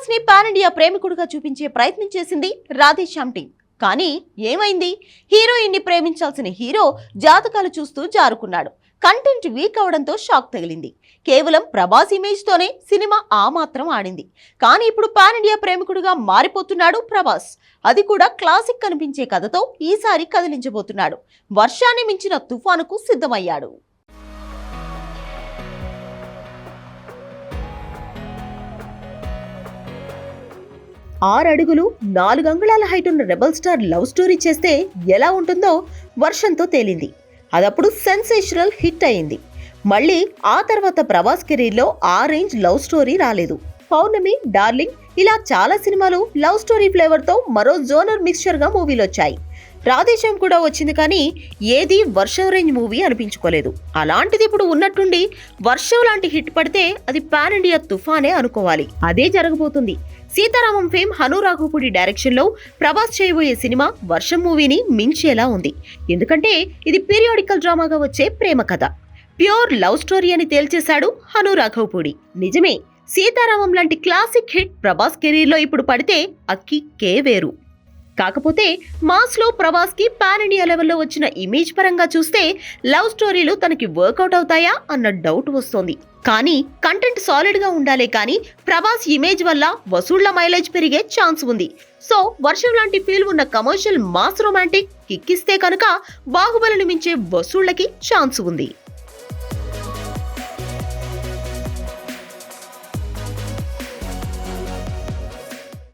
ప్రభాస్ని pan India ప్రేమికుడుగా చూపించే ప్రయత్నం చేసింది రాధేశ్యామ్ టీం. కానీ ఏమైంది? హీరోయిన్ని ప్రేమించాల్సిన హీరో జాతకాలు చూస్తూ జారుకున్నాడు. కంటెంట్ వీక్ అవడంతో షాక్ తగిలింది. కేవలం ప్రభాస్ ఇమేజ్ తోనే సినిమా ఆ మాత్రం ఆడింది. కానీ ఇప్పుడు పాన్ ఇండియా ప్రేమికుడుగా మారిపోతున్నాడు ప్రభాస్. అది కూడా క్లాసిక్ కనిపించే కథతో ఈసారి కదిలించబోతున్నాడు. వర్షాన్ని మించిన తుఫానుకు సిద్ధమయ్యాడు. ఆరు అడుగులు నాలుగు అంగుళాల హైట్ ఉన్న రెబల్ స్టార్ లవ్ స్టోరీ చేస్తే ఎలా ఉంటుందో వర్షంతో తేలింది. అదప్పుడు సెన్సేషనల్ హిట్ అయింది. మళ్ళీ ఆ తర్వాత ప్రభాస్ కెరీర్లో ఆ రేంజ్ లవ్ స్టోరీ రాలేదు. పౌర్ణమి డార్లింగ్ ఇలా చాలా సినిమాలు లవ్ స్టోరీ ఫ్లేవర్తో మరో జోనర్ మిక్స్చర్గా మూవీలు రాధేశ్యామ్ కూడా వచ్చింది కానీ ఏది వర్షం రేంజ్ మూవీ అనిపించుకోలేదు. అలాంటిది ఇప్పుడు ఉన్నట్టుండి వర్షం లాంటి హిట్ పడితే అది పాన్ ఇండియా తుఫానే అనుకోవాలి. అదే జరగబోతుంది. సీతారామం ఫేమ్ హను రాఘవపూడి డైరెక్షన్లో ప్రభాస్ చేయబోయే సినిమా వర్షం మూవీని మించేలా ఉంది. ఎందుకంటే ఇది పీరియాడికల్ డ్రామాగా వచ్చే ప్రేమ కథ. ప్యూర్ లవ్ స్టోరీ అని తేల్చేశాడు హను రాఘవపూడి నిజమే సీతారామం లాంటి క్లాసిక్ హిట్ ప్రభాస్ కెరీర్లో ఇప్పుడు పడితే అక్కి కే వేరు. కాకపోతే మాస్లో ప్రభాస్కి పాన్ ఇండియా లెవెల్లో వచ్చిన ఇమేజ్ పరంగా చూస్తే లవ్ స్టోరీలు తనకి వర్కౌట్ అవుతాయా అన్న డౌట్ వస్తోంది. కానీ కంటెంట్ సాలిడ్గా ఉండాలే కానీ ప్రభాస్ ఇమేజ్ వల్ల వసూళ్ళ మైలేజ్ పెరిగే ఛాన్స్ ఉంది. సో వర్షం లాంటి ఫీల్ ఉన్న కమర్షియల్ మాస్ రొమాంటిక్ కిక్కిస్తే కనుక బాహుబలిని మించే వసూళ్ళకి ఛాన్స్ ఉంది.